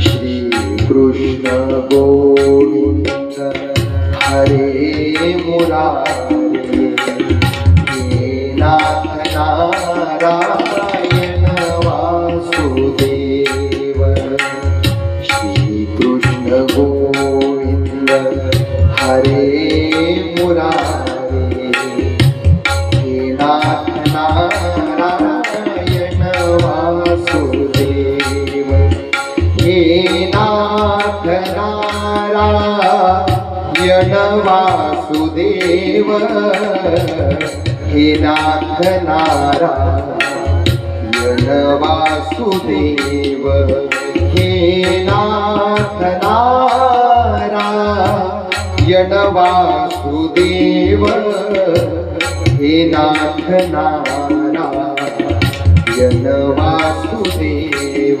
श्री कृष्ण गोविंद हरे मुरारे हे नाथ नारायण वासुदेव। श्री कृष्ण गोविंद हरे मुरारे नाथ नारायण वासुदेव हे नाथ नारायण वासुदेव हे नाथ नारायण वासुदेव हे नाथ नारायण वासुदेव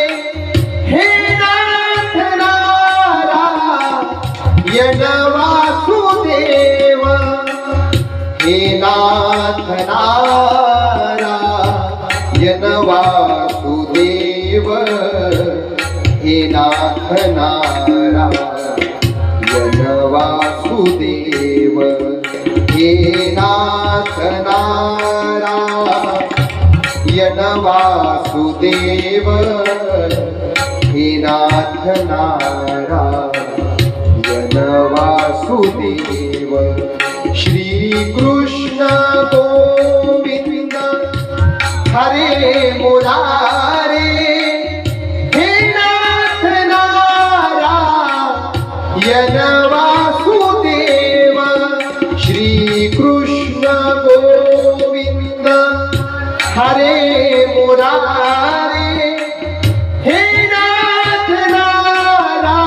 हे नाथ नारायण वासुदेव हे नाथ नारायण वासुदेव हे नाथ नारायण वासुदेव हे नाथ नारायण वासुदेव श्रीकृष्ण जनवासुदेव श्रीकृष्ण गोविन्द। हरे मुरारे हे नाथ नारा